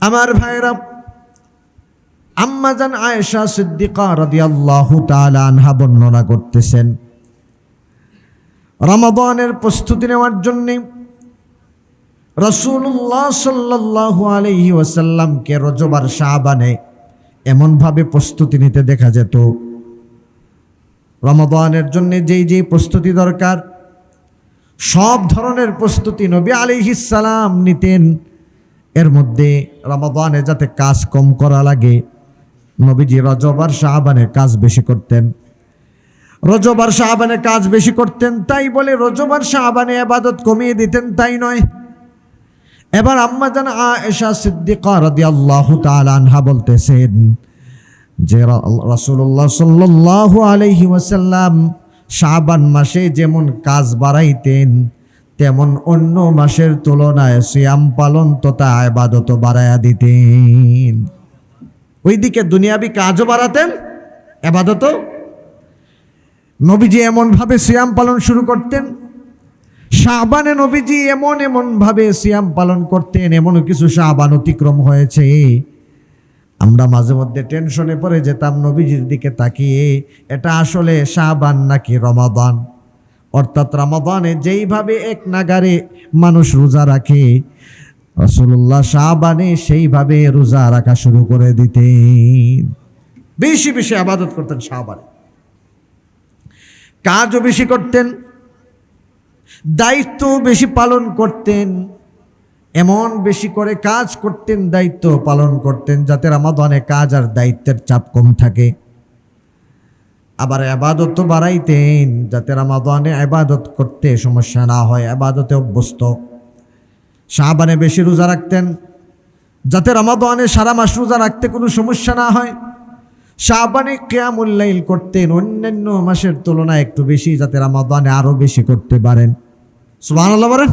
আমার ভাইরা আম্মাজান আয়েশা সিদ্দিকা রাদিয়াল্লাহু তাআলা আনহা বর্ণনা করতেছেন, রমাদানের প্রস্তুতি নেওয়ার জন্যে রসুল্লাহ সাল্লাল্লাহু আলাইহি ওয়াসাল্লামকে রজবার শাহবানে এমনভাবে প্রস্তুতি নিতে দেখা যেত। রমাদানের জন্য যেই যেই প্রস্তুতি দরকার, সব ধরনের প্রস্তুতি নবী আলিহিসাল্লাম নিতেন। এর মধ্যে রমাদানে যাতে কাজ কম করা লাগে, নবীজি রজবার শাহবানে কাজ বেশি করতেন। রজবার শাহবানে কাজ বেশি করতেন, তাই বলে রজবার শাহবানে আবাদত কমিয়ে দিতেন তাই নয়। এবার আম্মা জান আয়েশা সিদ্দিকা রাদিয়াল্লাহু তাআলা আনহা বলতেছেন যে রাসূলুল্লাহ সাল্লাল্লাহু আলাইহি ওয়াসাল্লাম শাবান মাসে যেমন কাজ বাড়াইতেন তেমন অন্য মাসের তুলনায় সিয়াম পালন তথা আবাদত বাড়াইয়া দিতেন। ওইদিকে দুনিয়াবি কাজও বাড়াতেন আবাদতও নবীজি এমনভাবে সিয়াম পালন শুরু করতেন। শাহবানে নবীজি এমন এমনভাবে সিয়াম পালন করতেন, এমন কিছু শাহবান অতিক্রম হয়েছে। আমরা মাঝে মধ্যে টেনশনে পড়ে যেতাম নবীজির দিকে তাকিয়ে, এটা আসলে শাহবান নাকি রমাদান? অর্থাৎ রমাদানে যেইভাবে এক নাগারে মানুষ রোজা রাখে রসুল্লাহ শাহবানে সেইভাবে রোজা রাখা শুরু করে দিতেন। বেশি বেশি আবাদত করতেন শাহবানে কাজও বেশি করতেন দায়িত্ব বেশি পালন করতেন, এমন বেশি করে কাজ করতেন, দায়িত্ব পালন করতেন, যাতে রামাদানে কাজ আর দায়িত্বের চাপ কম থাকে। আবার আবাদত বাড়াইতেন, যাতে রামাদানে আবাদত করতে সমস্যা না হয়, আবাদতে অভ্যস্ত। শাহবানে বেশি রোজা রাখতেন, যাতে রামাদানে সারা মাস রোজা রাখতে কোনো সমস্যা না হয়। শাহবানে কেয়ামুল্লাইল করতেন, অন্যান্য মাসের তুলনায় একটু বেশি, যাতে রামাদানে আরও বেশি করতে পারেন। সুবাহ বলেন।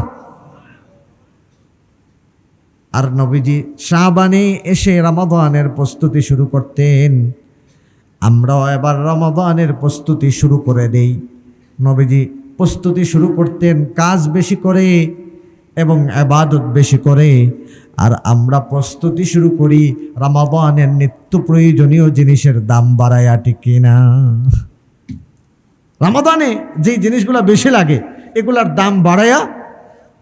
আর নবীজি শাহবানে এসে রমাদানের প্রস্তুতি শুরু করতেন। আমরাও এবার রমাদানের প্রস্তুতি শুরু করে দেই। নবীজি প্রস্তুতি শুরু করতেন কাজ বেশি করে এবং আবাদত বেশি করে। আর আমরা প্রস্তুতি শুরু করি রমাদানের নিত্য প্রয়োজনীয় জিনিসের দাম বাড়ায়া টিকি না? রামাদানে যে জিনিসগুলো বেশি লাগে, এগুলার দাম বাড়ায়া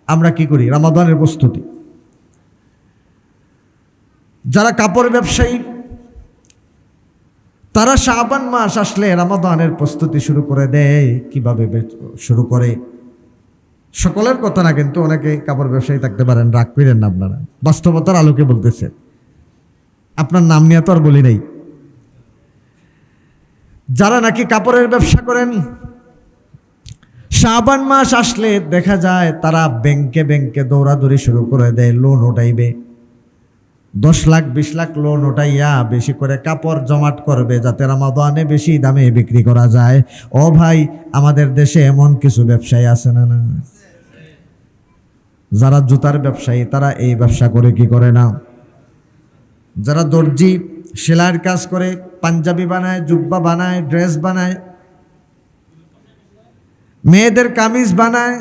আমরা কি করি? রামাদানের প্রস্তুতি। যারা কাপড় ব্যবসায়ী তারা শাবান মাস আসলে রামাদানের প্রস্তুতি শুরু করে দেয়। কীভাবে শুরু করে? সকলের কথা না, কিন্তু অনেকে কাপড় ব্যবসায়ী থাকতে পারেন, রাগ করেন না আপনারা। বাস্তবতার আলোকে বলতেছেন আপনার নাম নিয়ে তো আর বলি নাই। যারা নাকি কাপড়ের ব্যবসা করেন, শাবান মাস আসলে দেখা যায় তারা ব্যাংকে ব্যাংকে দৌড়াদৌড়ি শুরু করে দেয় লোন উঠাইবে। দশ লাখ, বিশ লাখ লোন ওঠাইয়া বেশি করে কাপড় জমাট করবে যাতে রামাদানে বেশি দামে বিক্রি করা যায়। ও ভাই, আমাদের দেশে এমন কিছু ব্যবসায়ী আছে না না? যারা জুতার ব্যবসায়ী, তারা এই ব্যবসা করে কি করে না? যারা দর্জি, সেলাইয়ের কাজ করে, পাঞ্জাবি বানায়, জুব্বা বানায়, ড্রেস বানায়, মেয়েদের কামিজ বানায়,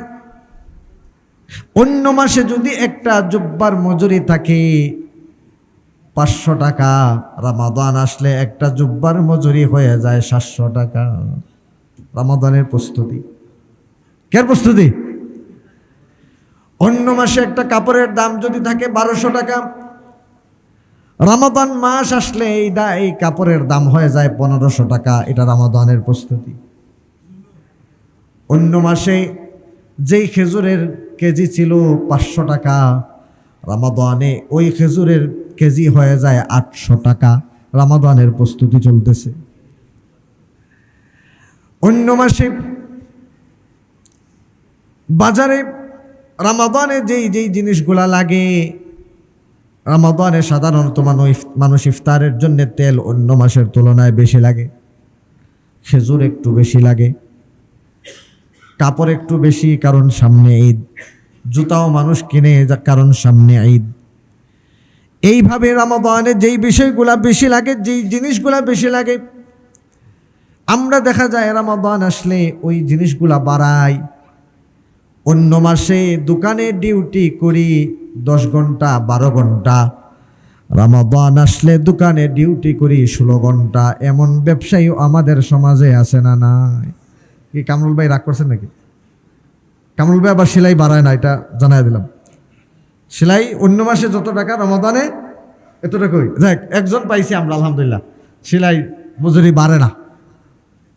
অন্য মাসে যদি একটা জুব্বার মজুরি থাকে পাঁচশো টাকা। রামাদান আসলে একটা জুব্বার মজুরি হয়ে যায় সাতশো টাকা। রামাদানের প্রস্তুতি। কের প্রস্তুতি? অন্য মাসে একটা কাপড়ের দাম যদি থাকে বারোশো টাকা। রামাদান মাস আসলে এই দা এই কাপড়ের দাম হয়ে যায় পনেরোশো টাকা। এটা রামাদানের প্রস্তুতি। অন্য মাসে যেই খেজুরের কেজি ছিল পাঁচশো টাকা, রামাদানে ওই খেজুরের কেজি হয়ে যায় আটশো টাকা। রামাদানের প্রস্তুতি চলতেছে। অন্য মাসে বাজারে রামাদানে যেই যেই জিনিসগুলা লাগে, রামাদানে সাধারণত মানুষ মানুষ ইফতারের জন্য তেল অন্য মাসের তুলনায় বেশি লাগে। খেজুর একটু বেশি লাগে। কাপড় একটু বেশি, কারণ সামনে ঈদ। জুতাও মানুষ কিনে, কারণ সামনে ঈদ। এইভাবে রামাদানে যেই বিষয়গুলা বেশি লাগে, যেই জিনিসগুলা বেশি লাগে, আমরা দেখা যায় রামাদান আসলে ওই জিনিসগুলা বাড়াই অন্য মাসে দোকানে ডিউটি করি দশ ঘণ্টা, বারো ঘণ্টা। রামাদান আসলে দোকানে ডিউটি করি ষোলো ঘণ্টা। এমন ব্যবসায়ী আমাদের সমাজে আছে না নাই। কি কামরুল ভাই রাগ করছেন নাকি? কামরুল ভাই আবার সেলাই বাড়ায় না, এটা জানাই দিলাম। সেলাই অন্য মাসে যত টাকা রমাদানে এত টাকাই দেখ, একজন পাইছি আমরা, আলহামদুলিল্লাহ। সেলাই মজুরি বাড়ে না।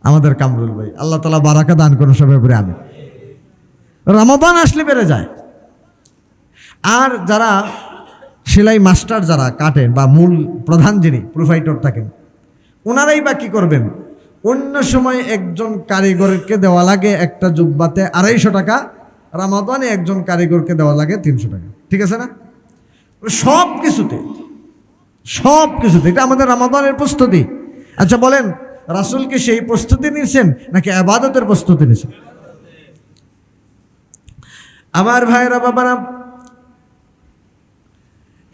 আমাদের কামরুল ভাই, আল্লাহ তালা বারাকা দান করুন সবাই করে আমি রমাদান আসলে বেড়ে যায়। আর যারা সেলাই মাস্টার যারা কাটেন বা মূল প্রধান যিনি, প্রোভাইডর থাকেন, ওনারাই বা কী করবেন? অন্য সময় একজন কারিগরকে দেওয়া লাগে একটা জুব্বাতে আড়াইশো টাকা, রামাদানে একজন কারিগরকে দেওয়া লাগে তিনশো টাকা। ঠিক আছে না? সব কিছুতে সব কিছুতে, এটা আমাদের রামাদানের প্রস্তুতি। আচ্ছা বলেন, রাসুল কি সেই প্রস্তুতি নিয়েছেন নাকি আবাদতের প্রস্তুতি নিয়েছেন? আমার ভাইরা বাবারা,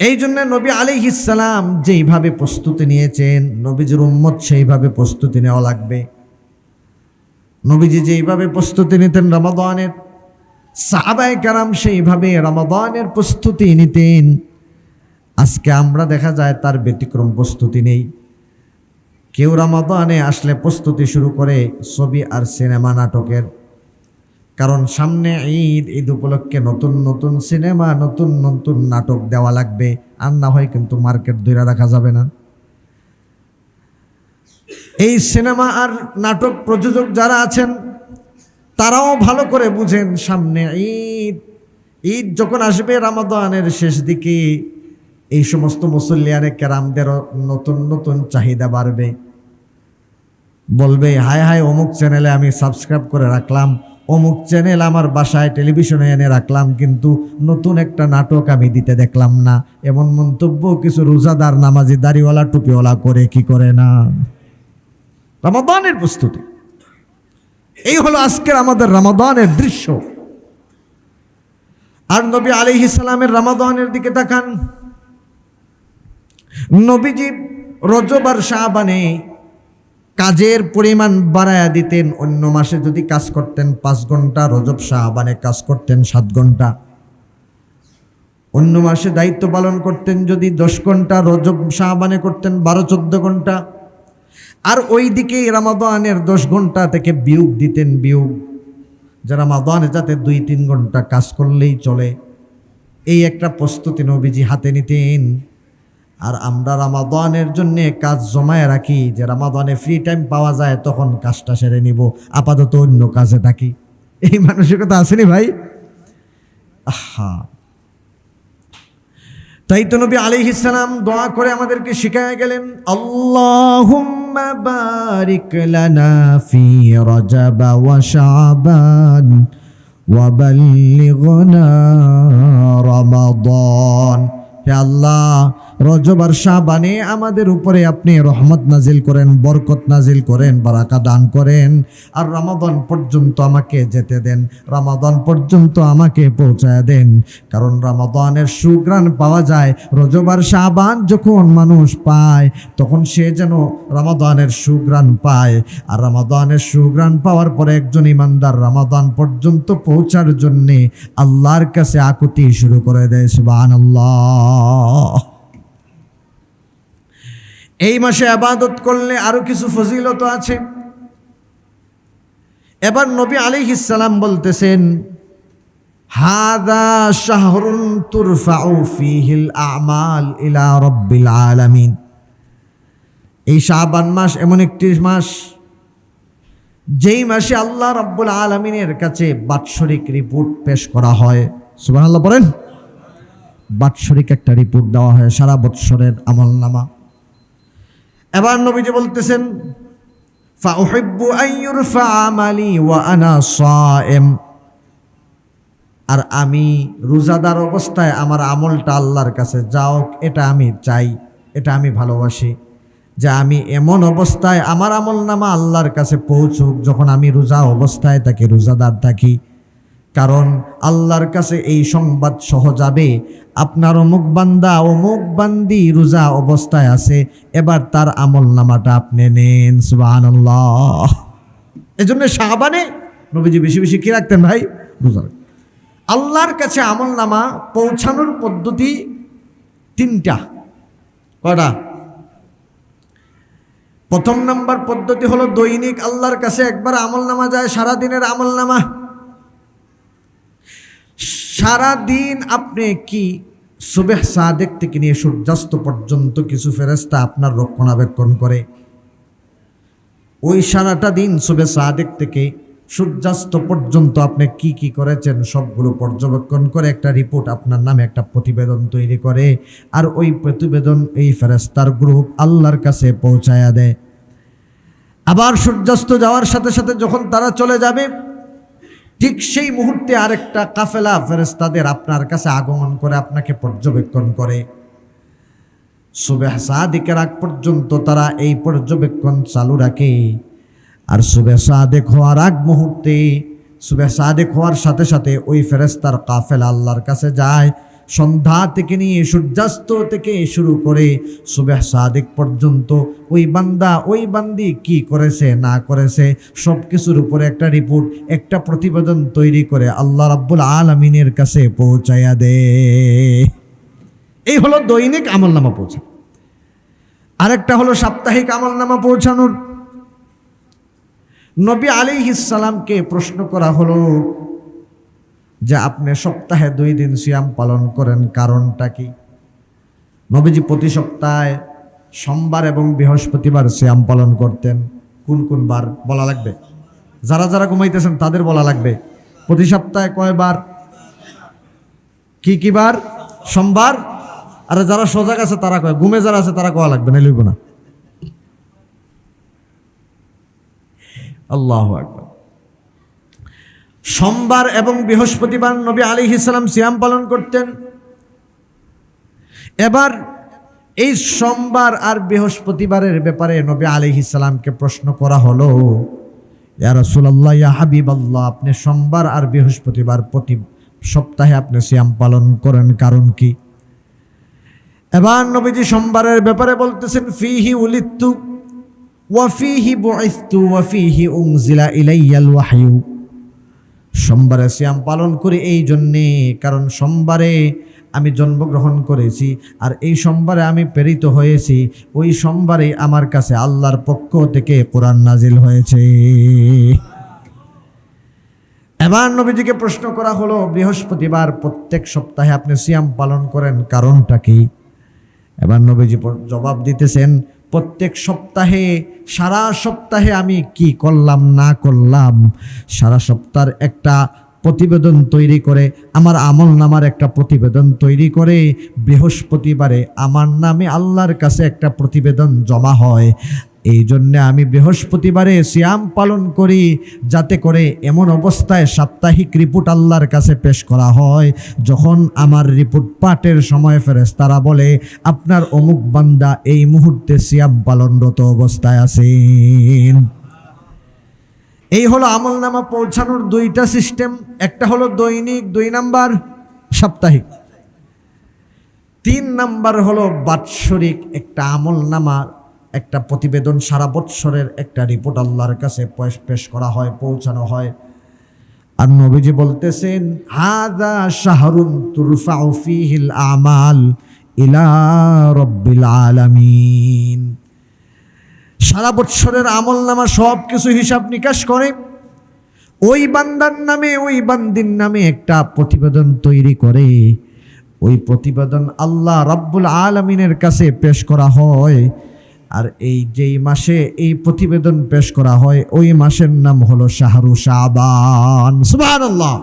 এই জন্য নবী আলী ইসালাম যেইভাবে প্রস্তুতি নিয়েছেন, নবীজির উম্মত সেইভাবে প্রস্তুতি নেওয়া লাগবে। নবীজি যেইভাবে প্রস্তুতি নিতেন রমাদানের সাহাবায় কারাম সেইভাবে রমাদানের প্রস্তুতি নিতেন। আজকে আমরা দেখা যায় তার ব্যতিক্রম প্রস্তুতি নেই। কেউ রমাদানে আসলে প্রস্তুতি শুরু করে ছবি আর সিনেমা নাটকের। কারণ সামনে ঈদ ঈদ উপলক্ষে নতুন নতুন সিনেমা, নতুন নতুন নাটক দেওয়া লাগবে। আর না হয় কিন্তু মার্কেট ধরে রাখা যাবে না। এই সিনেমা আর নাটক প্রযোজক যারা আছেন তারাও ভালো করে বুঝেন সামনে ঈদ। ঈদ যখন আসবে রামাদানের শেষ দিকে, এই সমস্ত মুসল্লিয়ানে কেরামদেরও নতুন নতুন চাহিদা বাড়বে। বলবে, হায় হায়, অমুক চ্যানেলে আমি সাবস্ক্রাইব করে রাখলাম, অমুক চ্যানেল আমার বাসায় টেলিভিশনে এনে রাখলাম, কিন্তু নতুন একটা নাটক আমি দিতে দেখলাম না। এমন মন্তব্য কিছু রোজাদার নামাজি দাড়িওয়ালা, টুপিওয়ালা করে, কি করে না? রামাদানের প্রস্তুতি। এই হলো আজকের আমাদের রামাদানের দৃশ্য। আর নবী আলী ইসলামের রামাদানের দিকে তাকান। নবীজি রজব আর শাহবানে কাজের পরিমাণ বাড়ায়া দিতেন। অন্য মাসে যদি কাজ করতেন পাঁচ ঘণ্টা, রজব শাহবানে কাজ করতেন সাত ঘণ্টা। অন্য মাসে দায়িত্ব পালন করতেন যদি দশ ঘণ্টা, রজব শাহবানে করতেন বারো চোদ্দ ঘণ্টা। আর ওই দিকে রামাদানের দশ ঘণ্টা থেকে বিয়োগ দিতেন বিয়োগ। যে রামাদানে যাতে দুই তিন ঘণ্টা কাজ করলেই চলে। এই একটা প্রস্তুতি নবীজি হাতে নিতেন। আর আমরা রামাদানের জন্য কাজ জমায় রাখি। যে রামাদানে ফ্রি টাইম পাওয়া যায়, তখন কাজটা সেরে নিব। আপাতত অন্য কাজে থাকি। এই মানসিকতা আসেনি ভাই? আহা। তাই তো নবী আলি ইসালাম দোয়া করে আমাদেরকে শিখায় গেলেন ফি রজব শাবান হে আল্লাহ, রজব আর শাবানে আমাদের উপরে আপনি রহমত নাজিল করেন, বরকত নাজিল করেন, বারাকা দান করেন। আর রমাদন পর্যন্ত আমাকে যেতে দেন, রমাদন পর্যন্ত আমাকে পৌঁছায় দেন। কারণ রমাদানের সুগ্রাণ পাওয়া যায় রজব আর শাবান যখন মানুষ পায়, তখন সে যেন রমাদানের সুগ্রাণ পায়। আর রমাদনের সুগ্রাণ পাওয়ার পরে একজন ইমানদার রমাদান পর্যন্ত পৌঁছার জন্যে আল্লাহর কাছে আকুতি শুরু করে দেয় সুবাহ আল্লাহ এই মাসে আবাদত করলে আরও কিছু ফজিলত আছে। এবার নবী আলী ইসালাম বলতেছেন, হাদা শাহরুন তুরফাউ আমাল ইলা রব্বিল আলামিন। এই শাহবান মাস এমন একটি মাস, যেই মাসে আল্লাহ রব্বুল আলমিনের কাছে বাৎসরিক রিপোর্ট পেশ করা হয়। সুবাহ বলেন। বাৎসরিক একটা রিপোর্ট দেওয়া হয়, সারা বৎসরের আমল নামা এবার নবীজি বলতেছেন আর আমি রোজাদার অবস্থায় আমার আমলটা আল্লাহর কাছে, যাও, এটা আমি চাই, এটা আমি ভালোবাসি। যে আমি এমন অবস্থায় আমার আমল নামা আল্লাহর কাছে পৌঁছুক, যখন আমি রোজা অবস্থায় থাকি, রোজাদার থাকি কারণ আল্লাহর কাছে এই সংবাদ সহ যাবে। আপনার অমুক বান্দা অমুক বান্দি রোজা অবস্থায় আছে। এবার তার আমল নামাটা আপনি নেন সুবাহ এই জন্য শাহবানে নবীজি বেশি বেশি কি রাখতেন ভাই? রোজা আল্লাহর কাছে আমল নামা পৌঁছানোর পদ্ধতি তিনটা। কটা প্রথম নাম্বার পদ্ধতি হলো দৈনিক আল্লাহর কাছে একবার আমল নামা যায়, সারাদিনের আমল নামা। সারা দিন আপনি কি সুবেহ সাদেক থেকে নিয়ে সূর্যাস্ত পর্যন্ত কিছু ফেরেস্তা আপনার রক্ষণাবেক্ষণ করে? ওই সারাটা দিন সুবে সাদেক থেকে সূর্যাস্ত পর্যন্ত আপনি কি কি করেছেন সবগুলো পর্যবেক্ষণ করে একটা রিপোর্ট আপনার নামে একটা প্রতিবেদন তৈরি করে আর ওই প্রতিবেদন এই ফেরেস্তার গ্রুপ আল্লাহর কাছে পৌঁছায়া দেয়। আবার সূর্যাস্ত যাওয়ার সাথে সাথে যখন তারা চলে যাবে ঠিক সেই মুহূর্তে আরেকটা কাফেলা ফেরেস্তাদের আপনার কাছে আগমন করে আপনাকে পর্যবেক্ষণ করে। সুবেহ সাদিকের আগ পর্যন্ত তারা এই পর্যবেক্ষণ চালু রাখে। আর সুবে সাদেক হওয়ার আগ মুহূর্তে সুবে সাদেক হওয়ার সাথে সাথে ওই ফেরেস্তার কাফেলা আল্লাহর কাছে যায়। সন্ধ্যা থেকে নিয়ে সূর্যাস্ত থেকে শুরু করে সুবেহ সাদেক পর্যন্ত ওই বান্দা, ওই বান্দি কি করেছে, না করেছে সব কিছুর উপরে একটা রিপোর্ট একটা প্রতিবেদন তৈরি করে আল্লাহ রাব্বুল আলমিনের কাছে পৌঁছাইয়া দে। এই হলো দৈনিক আমলনামা পৌঁছা আরেকটা হলো সাপ্তাহিক আমলনামা পৌঁছানোর। নবী আলী ইসালামকে প্রশ্ন করা হলো যে আপনি সপ্তাহে দুই দিন সিয়াম পালন করেন, কারণটা কি? নবীজি প্রতি সপ্তাহে সোমবার এবং বৃহস্পতিবার সিয়াম পালন করতেন। কোন কোন বার বলা লাগবে? যারা যারা ঘুমাইতেছেন তাদের বলা লাগবে। প্রতি সপ্তাহে কয়বার কি কি বার? সোমবার? আর যারা সজাগ আছে তারা কয়, ঘুমে যারা আছে তারা কোয়া লাগবে না লইব না। আল্লাহ আকবার। সোমবার এবং বৃহস্পতিবার নবী আলী ইসলাম সিয়াম পালন করতেন। এবার এই সোমবার আর বৃহস্পতিবারের ব্যাপারে নবী আলী ইসলামকে প্রশ্ন করা হলো, ইয়া রাসূলুল্লাহ, ইয়া হাবিবাল্লাহ, আপনি সোমবার আর বৃহস্পতিবার প্রতি সপ্তাহে আপনি সিয়াম পালন করেন কারণ কি? এবার নবীজি সোমবারের ব্যাপারে বলতেছেন, ফিহি উলিত্তু ওয়াফিহি বুইস্তু ওয়াফিহি উনজিলা ইলাইয়াল ওয়াহয়ু। সোমবারে সিয়াম পালন করি এই জন্যে, কারণ সোমবারে আমি জন্মগ্রহণ করেছি আর এই সোমবারে আমি প্রেরিত হয়েছি। ওই সোমবারে আমার কাছে আল্লাহর পক্ষ থেকে কোরআন নাজিল হয়েছে। এবার নবীজিকে প্রশ্ন করা হলো, বৃহস্পতিবার প্রত্যেক সপ্তাহে আপনি সিয়াম পালন করেন, কারণটা কি? এবার নবীজি জবাব দিতেছেন প্রত্যেক সপ্তাহে, সারা সপ্তাহে আমি কি করলাম, না করলাম, সারা সপ্তাহের একটা প্রতিবেদন তৈরি করে, আমার আমল নামার একটা প্রতিবেদন তৈরি করে, বৃহস্পতিবারে আমার নামে আল্লাহর কাছে একটা প্রতিবেদন জমা হয়। এই জন্যে আমি বৃহস্পতিবারে সিয়াম পালন করি, যাতে করে এমন অবস্থায় সাপ্তাহিক রিপোর্ট আল্লাহর কাছে পেশ করা হয়, যখন আমার রিপোর্ট পাঠের সময় ফেরেস তারা বলে, আপনার অমুক বান্দা এই মুহূর্তে সিয়াম পালনরত অবস্থায় আছেন। এই হলো আমল নামা পৌঁছানোর দুইটা সিস্টেম, একটা হলো দৈনিক, দুই নাম্বার সাপ্তাহিক। তিন নাম্বার হলো বাৎসরিক একটা আমল নামা একটা প্রতিবেদন সারা বৎসরের একটা রিপোর্ট আল্লাহর কাছে পেশ- করা হয়, পৌঁছানো হয়। আর নবীজি বলতেছেন, হাদা শাহরুন তুরফাউ ফিহিল আমাল ইলা রব্বিল আলামিন। সারা বৎসরের আমল নামা সব কিছু হিসাব নিকাশ করে। ওই বান্দার নামে, ওই বান্দির নামে একটা প্রতিবেদন তৈরি করে। ওই প্রতিবেদন আল্লাহ রাব্বুল আলমিনের কাছে পেশ করা হয়। আর এই যেই মাসে এই প্রতিবেদন পেশ করা হয়, ওই মাসের নাম হলো শাহরু শাবান। সুবহানাল্লাহ।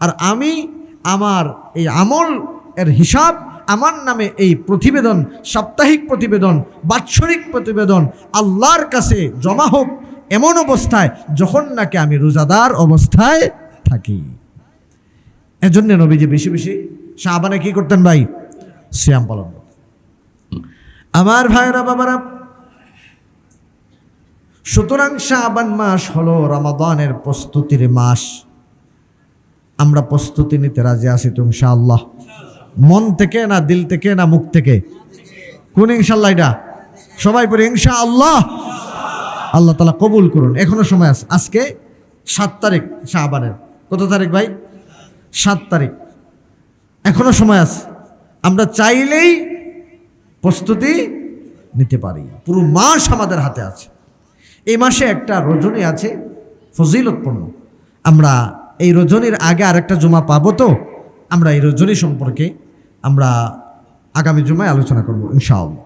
আর আমি আমার এই আমল এর হিসাব, আমার নামে এই প্রতিবেদন, সাপ্তাহিক প্রতিবেদন, বাৎসরিক প্রতিবেদন আল্লাহর কাছে জমা হোক এমন অবস্থায় যখন নাকি আমি রোজাদার অবস্থায় থাকি। এজন্য নবীজি বেশি বেশি শাহবানে কি করতেন ভাই? শ্যাম পালন আমার ভাইরা বাবারা, সুতরাং শাহবান মাস হলো রমাদানের প্রস্তুতির মাস। আমরা প্রস্তুতি নিতে রাজি আছি তো ইনশাআল্লাহ। মন থেকে না দিল থেকে না মুখ থেকে? কোন ইনশাল্লাহ এটা? সবাই পড়ে ইনশা আল্লাহ আল্লাহ তালা কবুল করুন। এখনও সময় আছে। আজকে সাত তারিখ শাহবানের। কত তারিখ ভাই? সাত তারিখ। এখনও সময় আছে। আমরা চাইলেই প্রস্তুতি নিতে পারি। পুরো মাস আমাদের হাতে আছে। এই মাসে একটা রজনী আছে, ফজিলতপূর্ণ। আমরা এই রজনীর আগে আরেকটা জমা পাবো তো? আমরা এই রজনী সম্পর্কে আমরা আগামী জুমায় আলোচনা করব, ইনশাআল্লাহ।